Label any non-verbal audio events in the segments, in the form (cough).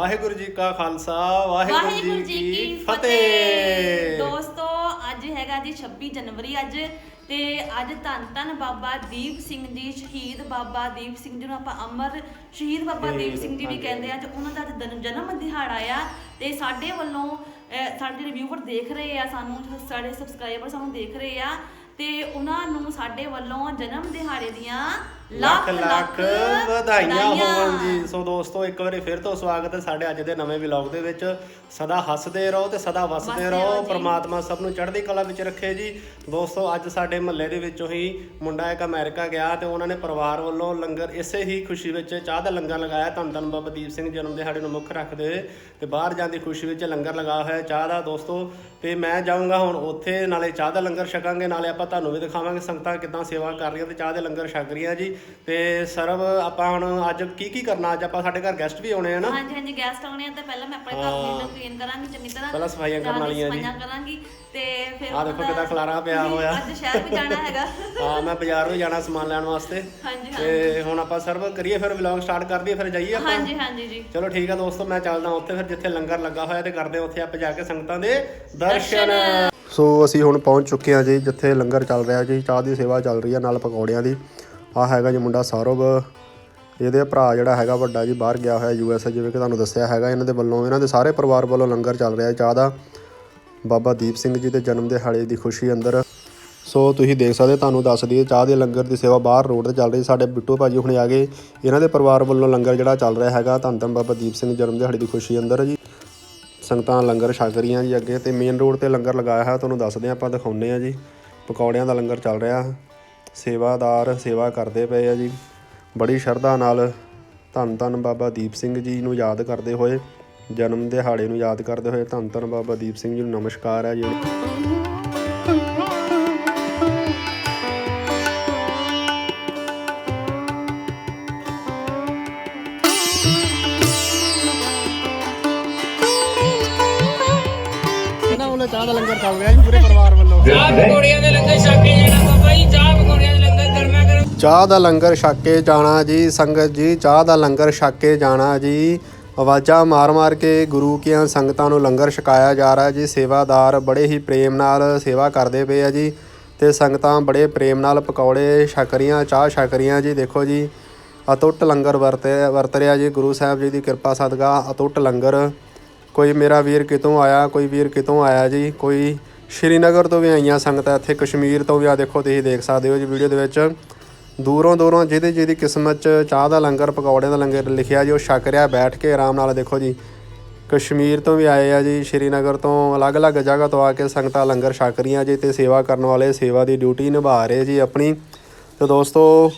ਵਾਹਿਗੁਰੂ ਜੀ ਕਾ ਖਾਲਸਾ ਵਾਹਿਗੁਰੂ ਜੀ ਕੀ ਫਤਿਹ। ਦੋਸਤੋ ਅੱਜ ਹੈਗਾ ਜੀ 26 ਜਨਵਰੀ ਅੱਜ ਤੇ ਅੱਜ ਧੰਨ ਧੰਨ ਬਾਬਾ ਦੀਪ ਸਿੰਘ ਜੀ ਸ਼ਹੀਦ ਬਾਬਾ ਦੀਪ ਸਿੰਘ ਜੀ ਨੂੰ ਆਪਾਂ ਅਮਰ ਸ਼ਹੀਦ ਬਾਬਾ ਦੀਪ ਸਿੰਘ ਜੀ ਵੀ ਕਹਿੰਦੇ ਆ ਤੇ ਉਹਨਾਂ ਦਾ ਅੱਜ ਜਨਮ ਦਿਹਾੜਾ ਆ। ਤੇ ਸਾਡੇ ਵੱਲੋਂ ਸਾਡੇ ਜਿਹੜੇ ਵਿਊਵਰ ਦੇਖ ਰਹੇ ਆ ਸਾਨੂੰ ਸਾਡੇ ਸਬਸਕ੍ਰਾਈਬਰ ਸਾਨੂੰ ਦੇਖ ਰਹੇ ਆ ਤੇ ਉਹਨਾਂ ਨੂੰ ਸਾਡੇ ਵੱਲੋਂ ਜਨਮ ਦਿਹਾੜੇ ਦੀਆਂ ਲੱਖ ਲੱਖ ਵਧਾਈਆਂ ਹੋਣ ਜੀ। ਸੋ ਦੋਸਤੋ ਇੱਕ ਵਾਰੀ ਫਿਰ ਤੋਂ ਸਵਾਗਤ ਹੈ ਸਾਡੇ ਅੱਜ ਦੇ ਨਵੇਂ ਵਲੌਗ ਦੇ ਵਿੱਚ। ਸਦਾ ਹੱਸਦੇ ਰਹੋ ਤੇ ਸਦਾ ਵਸਦੇ ਰਹੋ। ਪ੍ਰਮਾਤਮਾ ਸਭ ਨੂੰ ਚੜ੍ਹਦੀ ਕਲਾ ਵਿੱਚ ਰੱਖੇ ਜੀ। ਦੋਸਤੋ ਅੱਜ ਸਾਡੇ ਮਹੱਲੇ ਦੇ ਵਿੱਚੋਂ ਹੀ ਮੁੰਡਾ ਇੱਕ ਅਮਰੀਕਾ ਗਿਆ ਤੇ ਉਹਨਾਂ ਨੇ ਪਰਿਵਾਰ ਵੱਲੋਂ ਲੰਗਰ ਇਸੇ ਹੀ ਖੁਸ਼ੀ ਵਿੱਚ ਚਾਹ ਦਾ ਲੰਗਰ ਲਗਾਇਆ। ਧੰਨ ਧੰਨ ਬਾਬਾ ਦੀਪ ਸਿੰਘ ਜਨਮ ਦਿਹਾੜੇ ਨੂੰ ਮੁੱਖ ਰੱਖਦੇ ਤੇ ਬਾਹਰ ਜਾਣ ਦੀ ਖੁਸ਼ੀ ਵਿੱਚ ਲੰਗਰ ਲਗਾਇਆ ਹੋਇਆ ਚਾਹ ਦਾ ਦੋਸਤੋ। ਤੇ ਮੈਂ ਜਾਊਂਗਾ ਹੁਣ ਉੱਥੇ ਨਾਲੇ ਚਾਹ ਦਾ ਲੰਗਰ ਛਕਾਂਗੇ ਨਾਲੇ ਆਪਾਂ ਤੁਹਾਨੂੰ ਵੀ ਦਿਖਾਵਾਂਗੇ ਸੰਗਤਾਂ ਕਿਦਾਂ ਸੇਵਾ ਕਰ ਰਹੀਆਂ ਤੇ ਚਾਹ ਦੇ ਲੰਗਰ ਛਕ ਰਹੀਆਂ ਜੀ। ਤੇ ਸਰਬ ਆਪਾਂ ਹੁਣ ਅੱਜ ਕੀ ਕੀ ਕਰਨਾ? ਅੱਜ ਆਪਾਂ ਸਾਡੇ ਘਰ ਗੈਸਟ ਵੀ ਆਉਣੇ ਆ ਨਾ। ਹਾਂਜੀ ਹਾਂਜੀ ਗੈਸਟ ਆਉਣੇ ਆ ਤੇ ਪਹਿਲਾਂ ਮੈਂ ਆਪਣੇ ਘਰ ਨੂੰ ਕਲੀਨ ਕਰਾਂਗੀ ਚੰਗੀ ਤਰ੍ਹਾਂ ਪਹਿਲਾਂ ਸਫਾਈਆਂ ਕਰਨ ਵਾਲੀਆਂ ਜੀ। ਸਫਾਈਆਂ ਕਰਾਂਗੀ ਤੇ ਫਿਰ ਆਹ ਦੇਖੋ ਉਹਦਾ- ਕਿੱਦਾਂ ਖਲਾਰਾ ਪਿਆ ਹੋਇਆ। ਅੱਜ ਸ਼ਹਿਰ ਵੀ ਜਾਣਾ ਹੈਗਾ। ਹਾਂ ਮੈਂ ਬਾਜ਼ਾਰ ਵੀ ਜਾਣਾ ਸਮਾਨ ਲੈਣ ਵਾਸਤੇ। ਹਾਂਜੀ ਤੇ ਹੁਣ ਆਪਾਂ ਸਰਵ ਕਰੀਏ ਫਿਰ ਵਲੌਗ ਸਟਾਰਟ ਕਰ ਦਈਏ ਫਿਰ ਜਾਈਏ ਆਪਾਂ। ਹਾਂਜੀ ਹਾਂਜੀ ਜੀ। ਚਲੋ ਠੀਕ ਆ ਦੋਸਤੋ ਮੈਂ ਚੱਲਦਾ ਉੱਥੇ ਫਿਰ ਜਿੱਥੇ ਲੰਗਰ ਲੱਗਾ ਹੋਇਆ ਤੇ ਕਰਦੇ ਉੱਥੇ ਆਪਾਂ ਜਾ ਕੇ ਸੰਗਤਾਂ ਦੇ ਦਰਸ਼ਨ। ਸੋ ਅਸੀਂ ਹੁਣ ਪਹੁੰਚ ਚੁੱਕੇ ਹਾਂ ਜੀ ਜਿੱਥੇ ਲੰਗਰ ਚੱਲ ਰਿਹਾ ਜੀ ਚਾਹ ਦੀ ਸੇਵਾ ਚੱਲ ਰਹੀ ਹੈ ਨਾਲ ਪਕੌੜਿਆਂ ਦੀ। ਆ ਹੈਗਾ ਜੀ ਮੁੰਡਾ ਸੌਰਵ ਇਹਦੇ ਭਰਾ ਜਿਹੜਾ ਹੈਗਾ ਵੱਡਾ ਜੀ ਬਾਹਰ ਗਿਆ ਹੋਇਆ ਯੂ ਐਸ ਜਿਵੇਂ ਕਿ ਤੁਹਾਨੂੰ ਦੱਸਿਆ ਹੈਗਾ, ਇਹਨਾਂ ਦੇ ਵੱਲੋਂ, ਇਹਨਾਂ ਦੇ ਸਾਰੇ ਪਰਿਵਾਰ ਵੱਲੋਂ ਲੰਗਰ ਚੱਲ ਰਿਹਾ ਚਾਹ ਦਾ। ਬਾਬਾ ਦੀਪ ਸਿੰਘ ਜੀ ਦੇ ਜਨਮ ਦਿਹਾੜੇ ਦੀ ਖੁਸ਼ੀ ਅੰਦਰ। ਸੋ ਤੁਸੀਂ ਦੇਖ ਸਕਦੇ ਤੁਹਾਨੂੰ ਦੱਸ ਦਈਏ, ਚਾਹ ਦੇ ਲੰਗਰ ਦੀ ਸੇਵਾ ਬਾਹਰ ਰੋਡ ਤੇ ਚੱਲ ਰਹੀ ਸਾਡੇ ਬਿੱਟੂ ਭਾਜੀ ਹੁਣੇ ਆ ਗਏ। ਇਹਨਾਂ ਦੇ ਪਰਿਵਾਰ ਵੱਲੋਂ ਲੰਗਰ ਜਿਹੜਾ ਚੱਲ ਰਿਹਾ ਹੈਗਾ, ਧੰਨ ਧੰਨ ਬਾਬਾ ਦੀਪ ਸਿੰਘ ਜਨਮ ਦਿਹਾੜੇ ਦੀ ਖੁਸ਼ੀ ਅੰਦਰ ਜੀ। ਸੰਗਤਾਂ ਲੰਗਰ ਛਕ ਰਹੀਆਂ ਜੀ ਅੱਗੇ, ਤੇ ਮੇਨ ਰੋਡ ਤੇ ਲੰਗਰ ਲਗਾਇਆ ਹੈ ਤੁਹਾਨੂੰ ਦੱਸਦੇ ਹਾਂ ਆਪਾਂ ਦਿਖਾਉਂਦੇ ਆ ਜੀ। ਪਕੌੜਿਆਂ ਦਾ ਲੰਗਰ ਚੱਲ ਰਿਹਾ। ਸੇਵਾਦਾਰ ਸੇਵਾ ਕਰਦੇ ਪਏ ਆ ਜੀ। ਬੜੀ ਸ਼ਰਧਾ ਨਾਲ ਧੰਨ ਧੰਨ ਬਾਬਾ ਦੀਪ ਸਿੰਘ ਜੀ ਨੂੰ ਯਾਦ ਕਰਦੇ ਹੋਏ, ਜਨਮ ਦਿਹਾੜੇ ਨੂੰ ਯਾਦ ਕਰਦੇ ਹੋਏ ਧੰਨ ਧੰਨ ਬਾਬਾ ਦੀਪ ਸਿੰਘ ਜੀ ਨੂੰ ਨਮਸਕਾਰ ਹੈ ਜੀ। ਚਾਹ ਦਾ ਲੰਗਰ ਚੱਲ ਰਿਹਾ ਜੀ, ਪੂਰੇ ਪਰਿਵਾਰ ਚਾਹ ਪਕੌੜੀਆਂ ਦੇ ਲੰਗਰ ਛਕ ਕੇ ਜਾਣਾ ਬਾਬਾ ਜੀ, ਚਾਹ ਪਕੌੜੀਆਂ ਦੇ ਲੰਗਰ ਗਰਮਾ ਗਰਮ ਚਾਹ ਦਾ ਲੰਗਰ ਛਕ ਕੇ ਜਾਣਾ ਜੀ, ਸੰਗਤ ਜੀ, ਚਾਹ ਦਾ ਲੰਗਰ ਛਕ ਕੇ ਜਾਣਾ ਜੀ। ਆਵਾਜ਼ਾਂ ਮਾਰ-ਮਾਰ ਕੇ ਗੁਰੂ ਕੀਆਂ ਸੰਗਤਾਂ ਨੂੰ ਲੰਗਰ ਛਕਾਇਆ ਜਾ ਰਿਹਾ ਜੀ। ਸੇਵਾਦਾਰ ਬੜੇ ਹੀ ਪ੍ਰੇਮ ਨਾਲ ਸੇਵਾ ਕਰਦੇ ਪਏ ਆ ਜੀ ਤੇ ਸੰਗਤਾਂ ਬੜੇ ਪ੍ਰੇਮ ਨਾਲ ਪਕੌੜੇ ਛਕ ਰਹੀਆਂ, ਚਾਹ ਛਕ ਰਹੀਆਂ ਜੀ। ਦੇਖੋ ਜੀ, ਅਤੁੱਟ ਲੰਗਰ ਵਰਤੇ ਵਰਤ ਰਿਹਾ ਜੀ ਗੁਰੂ ਸਾਹਿਬ ਜੀ ਦੀ ਕਿਰਪਾ ਸਦਕਾ। ਅਤੁੱਟ ਲੰਗਰ। ਕੋਈ ਮੇਰਾ ਵੀਰ ਕਿਤੋਂ ਆਇਆ, ਕੋਈ ਵੀਰ ਕਿਤੋਂ ਆਇਆ ਜੀ, ਕੋਈ ਸ਼੍ਰੀਨਗਰ ਤੋਂ ਵੀ ਆਈਆਂ ਸੰਗਤਾਂ ਇੱਥੇ, ਕਸ਼ਮੀਰ ਤੋਂ ਵੀ ਆ ਦੇਖੋ ਤੁਸੀਂ ਦੇਖ ਸਕਦੇ ਹੋ ਜੀ ਵੀਡੀਓ ਦੇ ਵਿੱਚ। ਦੂਰੋਂ ਦੂਰੋਂ ਜਿਹਦੀ ਜਿਹਦੀ ਕਿਸਮਤ 'ਚ ਚਾਹ ਦਾ ਲੰਗਰ, ਪਕੌੜਿਆਂ ਦਾ ਲੰਗਰ ਲਿਖਿਆ ਜੀ, ਉਹ ਛਕ ਰਿਹਾ ਬੈਠ ਕੇ ਆਰਾਮ ਨਾਲ ਦੇਖੋ ਜੀ। ਕਸ਼ਮੀਰ ਤੋਂ ਵੀ ਆਏ ਆ ਜੀ, ਸ਼੍ਰੀਨਗਰ ਤੋਂ ਅਲੱਗ-ਅਲੱਗ ਜਗ੍ਹਾ ਤੋਂ ਆ ਕੇ ਸੰਗਤਾਂ ਲੰਗਰ ਛਕ ਰਹੀਆਂ ਜੀ, ਤੇ ਸੇਵਾ ਕਰਨ ਵਾਲੇ, ਸੇਵਾ ਦੀ ਡਿਊਟੀ ਨਿਭਾ ਰਹੇ ਜੀ ਆਪਣੀ। ਤੇ ਦੋਸਤੋ,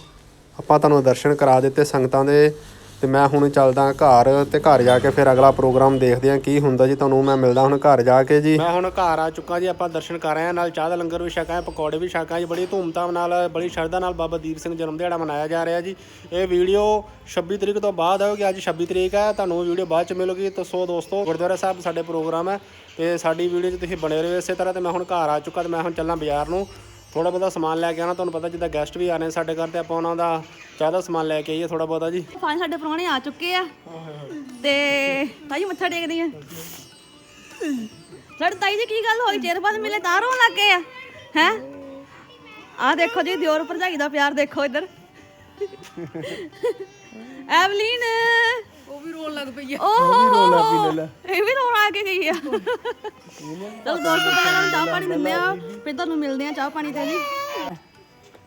ਆਪਾਂ ਤੁਹਾਨੂੰ ਦਰਸ਼ਨ ਕਰਾ ਦਿੱਤੇ ਸੰਗਤਾਂ ਦੇ। ਤੇ ਮੈਂ ਹੁਣ ਚੱਲਦਾ ਘਰ ਤੇ ਘਰ ਜਾ ਕੇ ਫਿਰ ਅਗਲਾ ਪ੍ਰੋਗਰਾਮ ਦੇਖਦੇ ਹਾਂ ਕੀ ਹੁੰਦਾ ਜੀ। ਤੁਹਾਨੂੰ ਮੈਂ ਮਿਲਦਾ ਹੁਣ ਘਰ ਜਾ ਕੇ ਜੀ। ਮੈਂ ਹੁਣ ਘਰ ਆ ਚੁੱਕਾ ਜੀ, ਆਪਾਂ ਦਰਸ਼ਨ ਕਰ ਰਹੇ ਹਾਂ। ਨਾਲ ਚਾਹ ਦਾ ਲੰਗਰ ਵੀ ਛਕਾ ਪਕੌੜੇ ਵੀ ਛਕਾ ਜੀ ਬੜੀ ਧੂਮਧਾਮ ਨਾਲ, ਬੜੀ ਸ਼ਰਧਾ ਨਾਲ ਬਾਬਾ ਦੀਪ ਸਿੰਘ ਜਨਮ ਦਿਹਾੜਾ ਮਨਾਇਆ ਜਾ ਰਿਹਾ ਜੀ। ਇਹ ਵੀਡੀਓ 26 ਤਰੀਕ ਤੋਂ ਬਾਅਦ ਆਊਗੀ ਅੱਜ 26 ਤਰੀਕ ਹੈ ਤੁਹਾਨੂੰ ਵੀਡੀਓ ਬਾਅਦ ਚ ਮਿਲੂਗੀ। ਤਾਂ ਸੋ ਦੋਸਤੋ, ਗੁਰਦੁਆਰਾ ਸਾਹਿਬ ਸਾਡੇ ਪ੍ਰੋਗਰਾਮ ਹੈ ਤੇ ਸਾਡੀ ਵੀਡੀਓ 'ਚ ਤੁਸੀਂ ਬਣੇ ਰਹੋ ਇਸੇ ਤਰ੍ਹਾਂ ਤੇ ਮੈਂ ਹੁਣ ਘਰ ਆ ਚੁੱਕਾ ਤੇ ਮੈਂ ਹੁਣ ਚੱਲਾਂ ਬਾਜ਼ਾਰ ਨੂੰ। ਥੋੜਾ ਬਹੁਤਾ ਸਮਾਨ ਲੈ ਕੇ ਆਉਣਾ, ਤੁਹਾਨੂੰ ਪਤਾ ਜਿੱਦਾਂ ਗੈਸਟ ਵੀ ਆਣੇ ਸਾਡੇ ਘਰ ਤੇ, ਆਪਾਂ ਉਹਨਾਂ ਦਾ ਚਾਹ ਸਮਾਨ ਲੈ ਕੇ ਆਈਏ ਥੋੜਾ ਬਹੁਤਾ ਜੀ। ਪੰਜ ਸਾਡੇ ਪ੍ਰਾਹੁਣੇ ਆ ਚੁੱਕੇ ਆ। ਤੇ ਤਾਈ ਮੱਥਾ ਟੇਕਦੀ ਆ। ਸਾਡੇ ਤਾਈ ਜੀ ਕੀ ਗੱਲ ਹੋਈ? ਚਿਰ ਬਾਅਦ ਮਿਲੇ ਤਾਂ ਰੋਣ ਲੱਗ ਗਏ ਆ। ਹੈ? ਆ ਦੇਖੋ ਜੀ, ਦਿਓਰ ਭਰਜਾਈ ਦਾ ਪਿਆਰ ਦੇਖੋ ਇੱਧਰ। ਐਵਲੀਨ! ਉਹ ਵੀ ਰੋਣ ਲੱਗ ਪਈ ਆ। ਉਹ ਇਹ ਵੀ ਰੋਣ ਆ ਕੇ ਗਈ ਆ। ਚਲੋ ਦੋਸਤੋ ਪਹਿਲਾਂ ਚਾਹ ਪਾਣੀ ਦਿੰਦੇ ਆ। ਫਿਰ ਤੁਹਾਨੂੰ ਮਿਲਦੇ ਆ ਚਾਹ ਪਾਣੀ ਤੇ ਜੀ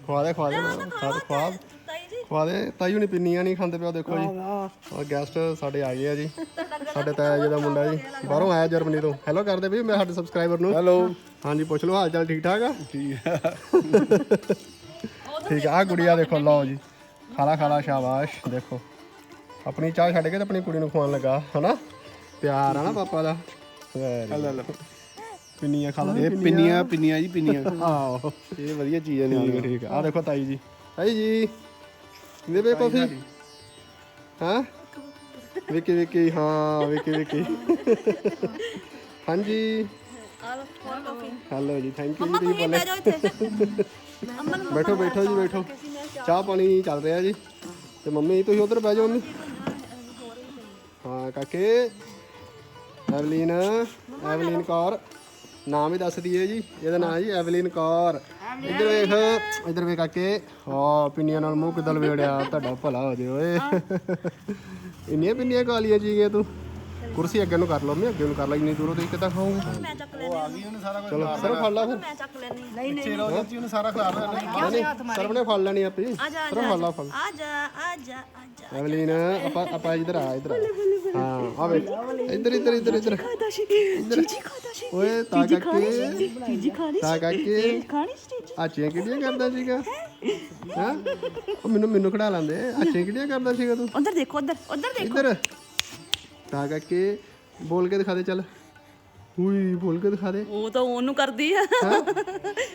ਖਵਾ ਦੇ ਖਵਾ ਦੇ। ਖਵਾ ਦੇ ਖਵਾ। ਦੇ। ਤਾਈ ਜੀ। ਖਵਾ ਦੇ। ਤਾਈ ਹੁਣੀ ਪਿੰਨੀਆਂ ਨਹੀਂ ਖਾਂਦੇ ਪਿਆ ਦੇਖੋ ਜੀ। ਆ ਗੈਸਟ ਸਾਡੇ ਆ ਗਏ ਆ ਜੀ। ਸਾਡੇ ਤਾਇਆ ਜੀ ਦਾ ਮੁੰਡਾ ਜੀ। ਬਾਹਰੋਂ ਆਇਆ ਜਰਮਨੀ ਤੋਂ। ਹੈਲੋ ਕਰਦੇ ਵੀ ਮੈਂ ਸਾਡੇ ਸਬਸਕ੍ਰਾਈਬਰ ਨੂੰ? ਹੈਲੋ ਹਾਂਜੀ ਪੁੱਛ ਲਓ ਹਾਲ ਚਾਲ ਠੀਕ ਠਾਕ ਆ? ਠੀਕ ਆ। ਠੀਕ ਆ। ਆਹ ਗੁੜੀਆ ਦੇਖੋ ਲਓ ਜੀ। ਖਾਲਾ ਖਾਲਾ ਸ਼ਾਬਾਸ਼ ਦੇਖੋ। ਆਪਣੀ ਚਾਹ ਛੱਡ ਕੇ ਤੇ ਆਪਣੀ ਕੁੜੀ ਨੂੰ ਖਵਾਉਣ ਲੱਗਾ ਹਨਾ? ਪਿਆਰ ਆ ਨਾ ਪਾਪਾ ਦਾ। ਵੈਰੀ ਪਿੰਨੀਆਂ ਖਾ ਲਾ ਇਹ ਪਿੰਨੀਆਂ। ਪਿੰਨੀਆਂ ਜੀ ਪਿੰਨੀਆਂ। (laughs) ਆਹੋ। ਇਹ ਵਧੀਆ ਚੀਜ਼ ਹੈ ਨਹੀਂ ਠੀਕ ਆ। ਆਹ ਦੇਖੋ ਤਾਈ ਜੀ। ਤਾਈ ਜੀ ਦੇ ਬੇ ਕਾਫੀ ਹਾਂ? ਵਿਕੀ ਵਿਕੀ ਹਾਂ ਵਿਕੀ ਵਿਕੀ। ਹਾਂਜੀ। ਆ ਹੈਲੋ ਜੀ ਥੈਂਕ ਯੂ ਮੰਮਾ ਜੀ ਤੁਸੀਂ ਅਮਨ ਬੈਠੋ ਬੈਠੋ ਜੀ ਬੈਠੋ। ਚਾਹ ਪਾਣੀ ਚੱਲ ਰਿਹਾ ਜੀ। ਤੇ ਮੰਮੀ ਤੁਸੀਂ ਉਧਰ ਬਹਿ ਜਾਓ। ਮੰਮੀ ਹਾਂ ਕਾਕੇ। ਐਵਲੀਨ ਐਵਲੀਨ ਕੌਰ। ਨਾਮ ਹੀ ਦੱਸ ਦਈਏ ਜੀ ਇਹਦਾ ਨਾਮ ਜੀ ਐਵਲੀਨ ਕੌਰ। ਇੱਧਰ ਵੇਖ ਇੱਧਰ ਵੇਖ ਕਾਕੇ। ਹਾਂ ਪਿੰਨੀਆਂ ਨਾਲ ਮੂੰਹ ਕਿੱਦਾਂ ਲਵੇੜਿਆ ਤੁਹਾਡਾ ਭਲਾ ਹੋ ਜੇ ਓਏ। ਇੰਨੀਆਂ ਪਿੰਨੀਆਂ ਕਾਲੀਆਂ ਚੀਗੀਆਂ ਤੂੰ। ਕੁਰਸੀ ਅੱਗੇ ਨੂੰ ਕਰ ਲਓ ਮੈਂ ਅੱਗੇ ਨੂੰ ਕਰ ਲਾ ਇੰਨੀ ਦੂਰੋਂ ਦੇਖ ਕਿੱਦਾਂ ਖਾਉਂਗਾ ਮੈਂ ਚੱਕ ਲੈਣੀ ਚਲੋ ਸਰ ਫੜ ਲਾ ਫਿਰ। ਮੈਂ ਚੱਕ ਲੈਣੀ ਨਹੀਂ ਨਹੀਂ ਸਰ ਨੇ ਫੜ ਲੈਣੀ ਆਪੇ ਆ ਜਾ ਸਰ ਫੜ ਲਾ ਫੜ। ਆ ਜਾ ਆ ਜਾ ਆ ਜਾ। ਐਵਲੀਨ ਆਪਾਂ ਆਪਾਂ ਇੱਧਰ ਆ ਇੱਧਰ ਆ। ਹਾਂ ਆ ਵੇ ਇੱਧਰ ਇੱਧਰ ਇੱਧਰ ਇੱਧਰ। ਖਾਦਾ ਸੀ। ਖਾਦਾ ਸੀ ਓਏ ਤਾਂ ਕਰਕੇ। ਜੀਜੀ ਖਾਣੀ ਤਾਂ ਕਰਕੇ। ਖਾਣੀ ਸੀ ਜੀਜੀ ਆਚੀਆਂ ਕਿਹੜੀਆਂ ਕਰਦਾ ਸੀਗਾ? ਹਾਂ? ਮੈਨੂੰ ਮੈਨੂੰ ਖੜਾ ਲੈਂਦੇ। ਆਚੀਆਂ ਕਿਹੜੀਆਂ ਕਰਦਾ ਸੀਗਾ ਤੂੰ? ਉਧਰ ਦੇਖੋ ਉਧਰ ਉਧਰ ਦੇਖ। ਇੱਧਰ। ਤਾਂ ਕਰਕੇ ਬੋਲ ਕੇ ਦਿਖਾ ਦੇ ਚੱਲ। ਉਈ ਬੋਲ ਕੇ ਦਿਖਾ ਦੇ। ਉਹ ਤਾਂ ਉਹਨੂੰ ਕਰਦੀ ਆ।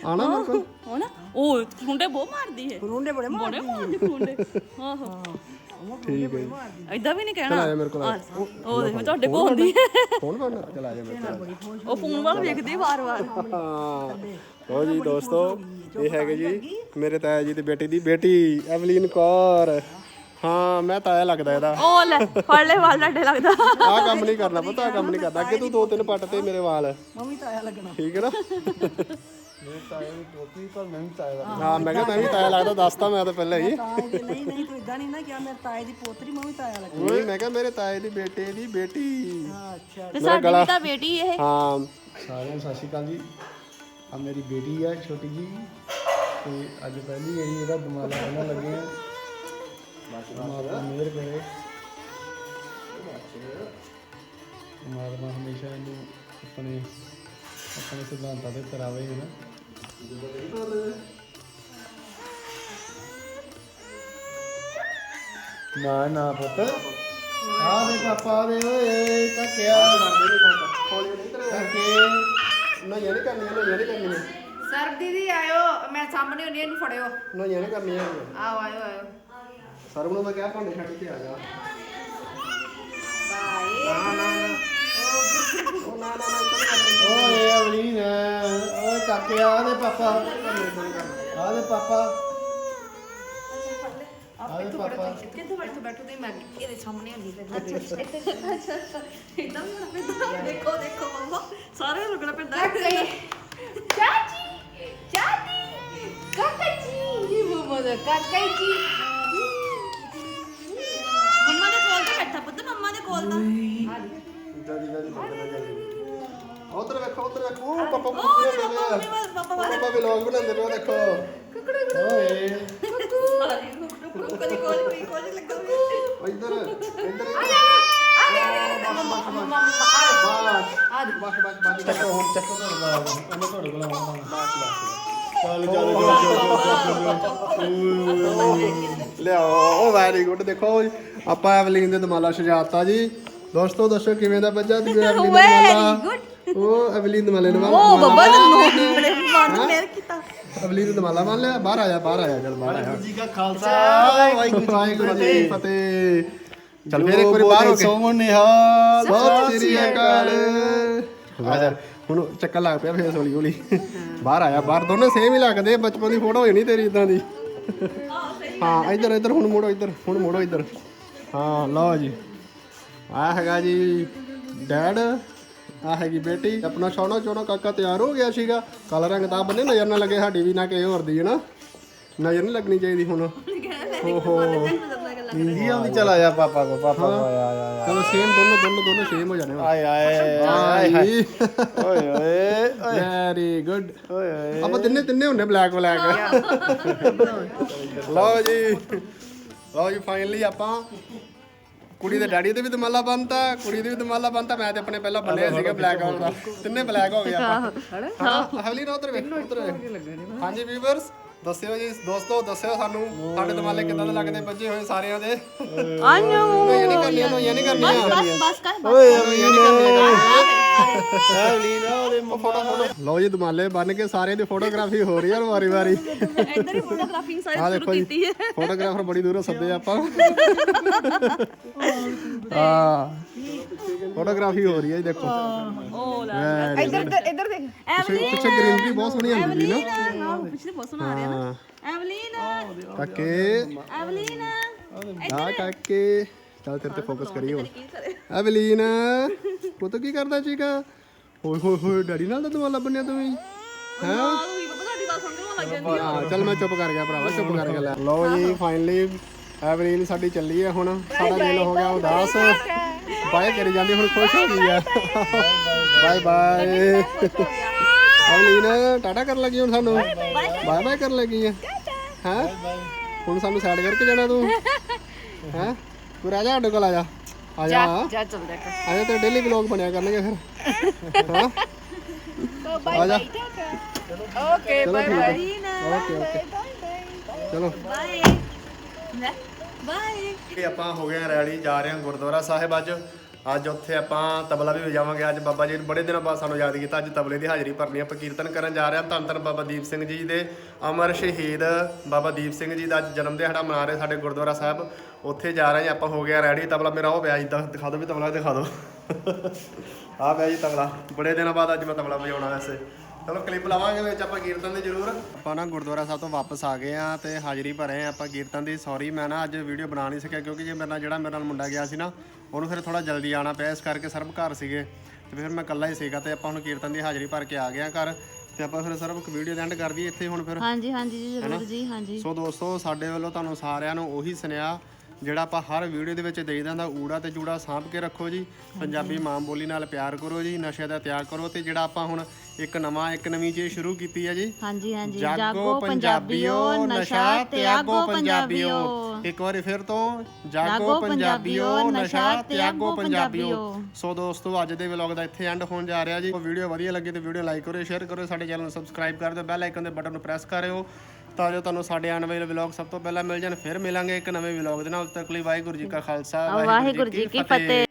ਆਣਾ ਮੇਰੇ ਕੋਲ ਹੋ ਨਾ? ਉਹ ਖੁੰਡੇ ਬਹੁਤ ਮਾਰਦੀ ਹੈ। ਖੁੰਡੇ ਬੜੇ ਮਾਰਦੀ ਬੜੇ ਮਾਰਦੀ ਖੁੰਡੇ। ਆਹੋ ਠੀਕ ਹੈ ਜੀ। ਐਦਾਂ ਵੀ ਨਹੀਂ ਕਹਿਣਾ। ਆ ਜਾ ਮੇਰੇ ਕੋਲ ਆ। ਉਹ ਦੇਖ ਤੁਹਾਡੇ ਕੋਲ ਹੁੰਦੀ ਹੈ। ਫੋਨ ਕਰਨਾ ਚਲ ਆ ਜਾ ਮੇਰੇ ਕੋਲ। ਉਹ ਫੋਨ ਵੱਲ ਵੇਖਦੀ ਵਾਰ-ਵਾਰ। ਹਾਂ। ਲੋ ਜੀ ਦੋਸਤੋ ਇਹ ਹੈਗੇ ਜੀ ਮੇਰੇ ਤਾਇਆ ਜੀ ਦੀ ਬੇਟੀ ਦੀ। ਬੇਟੀ ਐਵਲੀਨ ਕੌਰ। ਹਾਂ ਮੈਂ ਤਾਇਆ ਲੱਗਦਾ ਇਹਦਾ। ਉਹ ਲੈ ਫੜ ਲੈ ਵਾਲ ਡੱਡੇ ਲੱਗਦਾ। ਆਹ ਕੰਮ ਨਹੀਂ ਕਰਨਾ ਪਤਾ ਆਹ ਕੰਮ ਨਹੀਂ ਕਰਦਾ। ਅੱਗੇ ਤੂੰ ਦੋ ਤਿੰਨ ਪੱਟ ਤੇ ਮੇਰੇ ਵਾਲ। ਮੰਮੀ ਤਾਇਆ ਲੱਗਣਾ। ਠੀਕ ਹੈ ਨਾ? ਮੇਰੇ ਤਾਇਆ ਦੀ ਟੋਪੀ ਪਰ ਮੈਂ ਵੀ ਤਾਇਆ ਹਾਂ ਮੈਂ ਕਿਹਾ ਮੈਂ ਵੀ ਤਾਇਆ ਲੱਗਦਾ ਦੱਸਤਾ ਮੈਂ ਤਾਂ ਪਹਿਲਾਂ ਹੀ। ਨਹੀਂ ਨਹੀਂ ਤੂੰ ਇਦਾਂ ਨਹੀਂ ਨਾ ਕਿਹਾ ਮੇਰੇ ਤਾਏ ਦੀ ਪੋਤਰੀ ਮੰਮੀ ਮੈਂ ਕਿਹਾ ਮੇਰੇ ਤਾਏ ਦੀ ਬੇਟੇ ਦੀ ਬੇਟੀ। ਅੱਛਾ ਤੇ ਸਾਡੀ ਵੀ ਤਾਂ ਬੇਟੀ ਇਹ। ਹਾਂ। ਸਾਰਿਆਂ ਨੂੰ ਸਤਿ ਸ਼੍ਰੀ ਅਕਾਲ ਜੀ। ਆ ਮੇਰੀ ਬੇਟੀ ਆ ਛੋਟੀ ਜੀ। ਤੇ ਅੱਜ ਪਹਿਲੀ ਵਾਰੀ ਇਹਦਾ ਦਮਾਲਾ ਇਹਨਾਂ ਲੱਗੇ ਆ। ਪਰਮਾਤਮਾ ਮਿਹਰ ਕਰੇ। ਪਰਮਾਤਮਾ ਹਮੇਸ਼ਾ ਇਹਨੂੰ ਆਪਣੇ ਆਪਣੇ ਸਿਧਾਂਤਾਂ ਤੇ ਤਰਾਵੇ ਹੈ ਨਾ। ਨਾ ਨਾ ਪੁੱਤ। ਆ ਦੇ ਪਾਪਾ ਦੇ ਓਏ ਕਾਕਿਆ ਕਾਕੇ ਨਾ ਨਹੀਂ ਕਰਨੀ ਨਾ ਇਹ ਨਹੀਂ ਕਰਨੀ ਸਰ ਦੀਦੀ ਆਇਓ। ਮੈਂ ਸਾਹਮਣੇ ਹੁੰਨੀ ਇਹਨੂੰ ਫੜਿਓ। ਨਾ ਨਹੀਂ ਕਰਨੀ ਹੈ ਆਓ ਆਇਓ ਆਇਓ। ਸਰਵ ਨੂੰ ਮੈਂ ਕਿਹਾ ਭਾਂਡੇ ਛੱਡ ਕੇ ਆ ਜਾ। ਨਾ ਨਾ ਨਾ ਉਹ ਨਾ ਨਾ ਨਾ ਇੱਧਰ ਕਰ ਓਏ ਅਵਲੀਨ ਓਏ ਕਾਕੇ ਆ ਦੇ ਪਾਪਾ। ਆ ਦੇ ਪਾਪਾ। ਆ ਦੇ ਪਾਪਾ। ਕਿੱਥੇ ਬੈਠੋ ਬੈਠੋ ਤੇ ਮੈਂ ਇਹਦੇ ਸਾਹਮਣੇ ਹੁੰਨੀ ਤੇ ਇਦਾਂ ਵੀ ਹੋਣਾ ਪੈਂਦਾ ਦੇਖੋ ਦੇਖੋ ਮੰਮਾ ਸਾਰੇ ਰੁਕਣਾ ਪੈਂਦਾ ਚਾਚੀ ਚਾਚੀ ਕਾਕਾ ਜੀ। ਇਹ ਮਮਾ ਦਾ ਕਾਕਾ ਜੀ ਮੰਮਾ ਦੇ ਕੋਲ ਤਾਂ ਬੈਠਾ ਪੁੱਤ ਮੰਮਾ ਦੇ ਤਾਂ ਜਲਦੀ ਜਲਦੀ ਉਧਰ ਵੇਖੋ ਉਧਰ ਵੇਖੋ ਉਹ ਪਾਪਾ ਉਹ ਪੁੱਛਦੇ ਦੇਖੋ, ਪਏ ਆ ਮੰਮੀ ਵੱਲ, ਪਾਪਾ ਵੱਲ। ਪਾਪਾ ਵਲੌਗ ਬਣਾਉਂਦੇ ਪਏ ਆ, ਦੇਖੋ ਓਏ ਕਦੀ ਕੋਲ ਕੋਈ ਕੋਲ ਲੱਗਾ ਹੋਇਆ ਇੱਧਰ ਇੱਧਰ ਆ ਦੇ ਆ ਦੇ ਮਮਾ ਮਮਾ ਆ ਬਾਸ ਬਾਸ ਬਾਸ ਬਾਸ ਚੱਕੋ ਹੁਣ ਚੱਕੋ ਤੁਹਾਡੇ ਕੋਲ ਆਉਣਾ ਚੱਲ ਚੱਲ ਲਿਆਓ ਉਹ ਵੈਰੀ ਗੁੱਡ ਦੇਖੋ ਆਪਾਂ ਐਵਲੀਨ ਦੇ ਦਮਾਲਾ ਸਜਾਤਾ ਜੀ। ਦੋਸਤੋ ਦੱਸੋ ਕਿਵੇਂ ਦਾ ਬੱਜਾ ਤੇ ਐਵਲੀਨ ਦਾ ਦਮਾਲਾ? ਉਹ ਐਵਲੀਨ ਦਮਾਲੇ ਨੂੰ ਉਹ ਬੱਬਾ ਨੇ ਬੜੇ ਮਾਰ ਨੂੰ ਮੇਰ ਕੀਤਾ। ਅਵਲੀ ਨੂੰ ਦਮਾਲਾ ਮੰਨ ਲਿਆ। ਬਾਹਰ ਆ ਜਾ ਬਾਹਰ ਆ ਜਾ ਚੱਲ ਬਾਹਰ ਆ ਜਾ ਜੀ ਕਾ ਖਾਲਸਾ। ਵਾਹਿਗੁਰੂ ਜੀ ਕੀ ਫਤਿਹ। ਚੱਲ ਫੇਰ ਇੱਕ ਵਾਰੀ ਬਾਹਰ ਹੋ ਕੇ। ਸੋਮਨ ਨਿਹਾਲ ਬਹੁਤ ਸ੍ਰੀ ਅਕਾਲ। ਆ ਜਾ ਹੁਣ ਚੱਕਰ ਲੱਗ ਪਿਆ ਫੇਰ ਹੌਲੀ ਹੌਲੀ। ਬਾਹਰ ਆਇਆ ਬਾਹਰ ਦੋਨੇ ਸੇਮ ਹੀ ਲੱਗਦੇ। ਬਚਪਨ ਦੀ ਫੋਟੋ ਹੋਈ ਨਹੀਂ ਤੇਰੀ ਇਦਾਂ ਦੀ। ਹਾਂ ਇੱਧਰ ਇੱਧਰ ਹੁਣ ਮੋੜੋ ਇੱਧਰ ਹੁਣ ਮੋੜੋ ਇੱਧਰ। ਹਾਂ ਲਓ ਜੀ। ਆ ਹੈਗਾ ਜੀ ਡੈਡ ਆ ਹੈਗੀ ਬੇਟੀ। ਆਪਣਾ ਸੋਹਣਾ ਚੋਣਾ ਕਾਕਾ ਤਿਆਰ ਹੋ ਗਿਆ ਸੀਗਾ। ਕਾਲਾ ਰੰਗ ਤਾਂ ਬੰਨੇ ਨਜ਼ਰ ਨਾ ਲੱਗੇ ਸਾਡੀ ਵੀ ਨਾ ਕਿਸੇ ਹੋਰ ਦੀ ਹੈ ਨਾ ਨਜ਼ਰ ਨਹੀਂ ਲੱਗਣੀ ਚਾਹੀਦੀ ਹੁਣ। ਓਹੋ। ਹਿੰਦੀ ਆਉਂਦੀ ਚਲਾ ਜਾ ਪਾਪਾ ਕੋ ਪਾਪਾ ਕੋ ਆਇਆ ਆਇਆ ਚਲੋ ਸੇਮ ਦੋਨੋਂ ਦੋਨੋਂ ਦੋਨੋਂ ਸੇਮ ਹੋ ਜਾਣੇ ਆਏ ਆਏ ਆਏ ਓਏ ਓਏ ਵੈਰੀ ਗੁੱਡ ਓਏ ਓਏ। ਆਪਾਂ ਤਿੰਨੇ ਤਿੰਨੇ ਹੁੰਨੇ ਬਲੈਕ ਬਲੈਕ ਲਓ ਜੀ। ਲਓ ਜੀ ਫਾਈਨਲੀ ਆਪਾਂ ਕੁੜੀ ਦੇ ਡੈਡੀ ਤੇ ਵੀ ਦਮਾਲਾ ਬੰਨਤਾ ਕੁੜੀ ਦੇ ਵੀ ਦਮਾਲਾ ਬੰਨਤਾ। ਮੈਂ ਤੇ ਆਪਣੇ ਪਹਿਲਾਂ ਬੰਨਿਆ ਸੀਗਾ ਬਲੈਕ ਆਊਟ ਦਾ। ਤਿੰਨੇ ਬਲੈਕ ਹੋ ਗਏ ਆਪਾਂ। ਹਾਂ। ਹਵਲੀ ਨਾ ਉਧਰ ਵੇਖ ਉਧਰ ਹਾਂਜੀ ਵੀਵਰਸ ਦੱਸਿਓ ਜੀ ਦੋਸਤੋ ਦੱਸਿਓ ਸਾਨੂੰ ਸਾਡੇ ਦਮਾਲੇ ਕਿੱਦਾਂ ਦੇ ਲੱਗਦੇ ਬੱਜੇ ਹੋਏ ਸਾਰਿਆਂ ਦੇ? ਆਨੋ ਇਹ ਨਹੀਂ ਕਰਨੀਆਂ ਨੋ ਇਹ ਨਹੀਂ ਕਰਨੀਆਂ। ਬਸ ਬਸ ਕਰ ਬਸ। ਓਏ ਫੋਟੋ ਫੋਟੋ ਲਓ ਜੀ ਦਮਾਲੇ ਬੰਨ ਕੇ ਸਾਰਿਆਂ ਦੀ ਫੋਟੋਗ੍ਰਾਫੀ ਹੋ ਰਹੀ ਹੈ ਵਾਰੀ ਵਾਰੀ। ਇੱਧਰ ਹੀ ਫੋਟੋਗ੍ਰਾਫਿੰਗ ਆ ਸਾਰੀ ਦੇਖੋ ਸ਼ੁਰੂ ਜੀ ਕੀਤੀ ਹੈ। ਫੋਟੋਗ੍ਰਾਫਰ ਬੜੀ ਦੂਰੋਂ ਸੱਦੇ ਆਪਾਂ। ਹਾਂ। ਫੋਟੋਗ੍ਰਾਫੀ ਹੋ ਰਹੀ ਹੈ ਜੀ ਦੇਖੋ। ਉਹ ਲੈ ਇੱਧਰ ਇੱਧਰ ਦੇਖ। ਪਿੱਛੇ ਪਿੱਛੇ ਗ੍ਰੀਨਰੀ ਬਹੁਤ ਸੋਹਣੀ ਆਉਂਦੀ ਸੀ ਨਾ। ਐਵਲੀਨ। ਨਾ ਪਿਛਲੇ ਬਹੁਤ ਸੋਹਣਾ ਆ ਰਿਹਾ ਨਾ। ਐਵਲੀਨ। ਕਾਕੇ। ਐਵਲੀਨ। ਆ ਕਾਕੇ। ਚੱਲ ਤੇਰੇ ਤੇ ਫੋਕਸ ਕਰੀ ਹੁਣ। ਐਵਲੀਨ। ਪੁੱਤ ਕੀ ਕਰਦਾ ਚੀਕਾ ਹੋਏ ਹੋਏ ਹੋਏ ਡੈਡੀ ਨਾਲ ਤਾਂ ਦਵਾਲਾ ਬੰਨਿਆ ਤੂੰ ਵੀ। ਹੈ? ਹਾਂ ਚੱਲ ਮੈਂ ਚੁੱਪ ਕਰ ਗਿਆ ਭਰਾਵਾ ਚੁੱਪ ਕਰ ਗਿਆ ਲੈ। ਲਓ ਜੀ ਫਾਈਨਲੀ ਐਵਲੀਨ ਸਾਡੀ ਚੱਲੀ ਹੈ ਹੁਣ। ਸਾਡਾ ਦਿਲ ਹੋ ਗਿਆ ਉਦਾਸ। ਬਾਏ ਕਰੀ ਜਾਂਦੀ ਹੁਣ ਖੁਸ਼ ਹੋ ਗਈ ਆ। ਬਾਏ ਬਾਏ ਐਵਲੀਨ ਟਾਟਾ ਕਰਨ ਲੱਗੀ ਹੁਣ ਸਾਨੂੰ? ਬਾਏ ਬਾਏ ਕਰਨ ਲੱਗੀ ਆ। ਹੈ? ਹੁਣ ਸਾਨੂੰ ਸਾਈਡ ਕਰਕੇ ਜਾਣਾ ਤੂੰ। ਹੈ? ਤੂੰ ਰਹਿ ਜਾ ਸਾਡੇ ਕੋਲ ਆ ਜਾ। ਆ ਜਾ ਜਾ ਚੱਲਦੇ ਆ। ਜਾ ਤੇ ਡੇਲੀ ਵਲੌਗ ਬਣਿਆ ਕਰਨਗੇ ਫਿਰ। ਹਾਂ। ਆ ਜਾ। ਓਕੇ ਚਲੋ ਠੀਕ ਹੈ ਓਕੇ ਓਕੇ। ਚਲੋ। ਬਾਏ। ਬਾਏ। ਕਿ ਆਪਾਂ ਹੋ ਗਏ ਆ ਰੈਡੀ ਜਾ ਰਹੇ ਹਾਂ ਗੁਰਦੁਆਰਾ ਸਾਹਿਬ ਅੱਜ। ਅੱਜ ਉੱਥੇ ਆਪਾਂ ਤਬਲਾ ਵੀ ਵਜਾਵਾਂਗੇ। ਅੱਜ ਬਾਬਾ ਜੀ ਨੇ ਬੜੇ ਦਿਨਾਂ ਬਾਅਦ ਸਾਨੂੰ ਯਾਦ ਕੀਤਾ। ਅੱਜ ਤਬਲੇ ਦੀ ਹਾਜ਼ਰੀ ਭਰਨੀ ਆਪਾਂ ਕੀਰਤਨ ਕਰਨ ਜਾ ਰਹੇ ਹਾਂ। ਧੰਨ ਧੰਨ ਬਾਬਾ ਦੀਪ ਸਿੰਘ ਜੀ ਦੇ ਅਮਰ ਸ਼ਹੀਦ ਬਾਬਾ ਦੀਪ ਸਿੰਘ ਜੀ ਦਾ ਅੱਜ ਜਨਮ ਦਿਹਾੜਾ ਮਨਾ ਰਹੇ ਸਾਡੇ ਗੁਰਦੁਆਰਾ ਸਾਹਿਬ। ਉੱਥੇ ਜਾ ਰਹੇ ਹਾਂ। ਆਪਾਂ ਹੋ ਗਿਆ ਰੈਡੀ। ਤਬਲਾ ਮੇਰਾ ਉਹ ਪਿਆ। ਇਦਾਂ ਦਿਖਾ ਦਿਓ ਵੀ ਤਬਲਾ ਦਿਖਾ ਦਿਓ। ਆ ਪਿਆ ਜੀ ਤਬਲਾ। ਬੜੇ ਦਿਨਾਂ ਬਾਅਦ ਅੱਜ ਮੈਂ ਤਬਲਾ ਵਜਾਉਣਾ ਵੈਸੇ। ਚਲੋ ਕਲਿੱਪ ਲਾਵਾਂਗੇ ਵਿੱਚ। ਆਪਾਂ ਕੀਰਤਨ ਦੇ ਜ਼ਰੂਰ। ਆਪਾਂ ਨਾ ਗੁਰਦੁਆਰਾ ਸਾਹਿਬ ਤੋਂ ਵਾਪਸ ਆ ਗਏ ਆ ਤੇ ਹਾਜ਼ਰੀ ਭਰੇ ਆ ਆਪਾਂ ਕੀਰਤਨ ਦੀ। ਸੌਰੀ ਮੈਂ ਨਾ ਅੱਜ ਵੀਡੀਓ ਬਣਾ ਨਹੀਂ ਸਕਿਆ ਕਿਉਂਕਿ ਜੇ ਮੇਰੇ ਨਾਲ ਜਿਹੜਾ ਮੇਰੇ ਨਾਲ ਮੁੰਡਾ ਗਿਆ ਸੀ ਨਾ ਉਹਨੂੰ ਫਿਰ ਥੋੜਾ ਜਲਦੀ ਆਣਾ ਪਿਆ ਇਸ ਕਰਕੇ ਸਰਬ ਘਰ ਸੀਗੇ। ਤੇ ਫਿਰ ਮੈਂ ਇਕੱਲਾ ਹੀ ਸੀਗਾ ਤੇ ਆਪਾਂ ਹੁਣ ਕੀਰਤਨ ਦੀ ਹਾਜ਼ਰੀ ਭਰ ਕੇ ਆ ਗਏ ਆ ਘਰ। ਤੇ ਆਪਾਂ ਫਿਰ ਸਰਬ ਵੀਡੀਓ ਦੇ ਐਂਡ ਕਰ ਦਈਏ ਇੱਥੇ ਹੁਣ ਫਿਰ। ਹਾਂਜੀ ਹਾਂਜੀ ਜੀ ਜ਼ਰੂਰ ਜੀ ਹਾਂਜੀ। ਸੋ ਦੋਸਤੋ ਸਾਡੇ ਵੱਲੋਂ ਤੁਹਾਨੂੰ ਸਾਰਿਆਂ ਨੂੰ ਉਹੀ ਸੁਨੇਹਾ ਜਿਹੜਾ ਆਪਾਂ ਹਰ ਵੀਡੀਓ ਦੇ ਵਿੱਚ ਦੇਈਦਾ ਹੁੰਦਾ ਊੜਾ ਤੇ ਜੂੜਾ ਸਾਂਭ ਕੇ ਰੱਖੋ ਜੀ। ਪੰਜਾਬੀ ਮਾਂ ਬੋਲੀ ਨਾਲ ਪਿਆਰ ਕਰੋ ਜੀ ਨਸ਼ੇ ਦਾ ਤਿਆਗ ਕਰੋ ਤੇ ਜਿਹੜਾ ਆਪਾਂ ਹੁਣ ਇੱਕ ਨਵਾਂ ਇੱਕ ਨਵੀਂ ਚੀਜ਼ ਸ਼ੁਰੂ ਕੀਤੀ ਹੈ ਜੀ। ਹਾਂਜੀ ਹਾਂਜੀ। ਜਾਗੋ ਪੰਜਾਬੀਓ ਨਸ਼ਾ ਤਿਆਗੋ ਪੰਜਾਬੀਓ। ਇੱਕ ਵਾਰੀ ਫਿਰ ਤੋਂ ਜਾਗੋ ਪੰਜਾਬੀਓ ਨਸ਼ਾ ਤਿਆਗੋ ਪੰਜਾਬੀਓ। ਸੋ ਦੋਸਤੋ ਅੱਜ ਦੇ ਵਲੌਗ ਦਾ ਇੱਥੇ ਐਂਡ ਹੋਣ ਜਾ ਰਿਹਾ ਜੀ। ਵੀਡੀਓ ਵਧੀਆ ਲੱਗੀ ਤੇ ਵੀਡੀਓ ਲਾਈਕ ਕਰੋ ਸ਼ੇਅਰ ਕਰੋ ਸਾਡੇ ਚੈਨਲ ਨੂੰ ਸਬਸਕ੍ਰਾਈਬ ਕਰ ਦਿਓ ਬੈਲ ਆਈਕਨ ਦੇ ਬਟਨ ਨੂੰ ਪ੍ਰੈਸ ਕਰਿਓ ਤਾਂ ਜੋ ਤੁਹਾਨੂੰ ਸਾਡੇ ਆਉਣ ਵਾਲੇ ਵਲੌਗ ਸਭ ਤੋਂ ਪਹਿਲਾਂ ਮਿਲ ਜਾਣ ਫਿਰ ਮਿਲਾਂਗੇ ਇੱਕ ਨਵੇਂ ਵਲੌਗ ਦੇ ਨਾਲ। ਤੱਕ ਲਈ ਵਾਹਿਗੁਰੂ ਜੀ ਕਾ ਖਾਲਸਾ ਵਾਹਿਗੁਰੂ ਜੀ ਕੀ ਫਤਿਹ।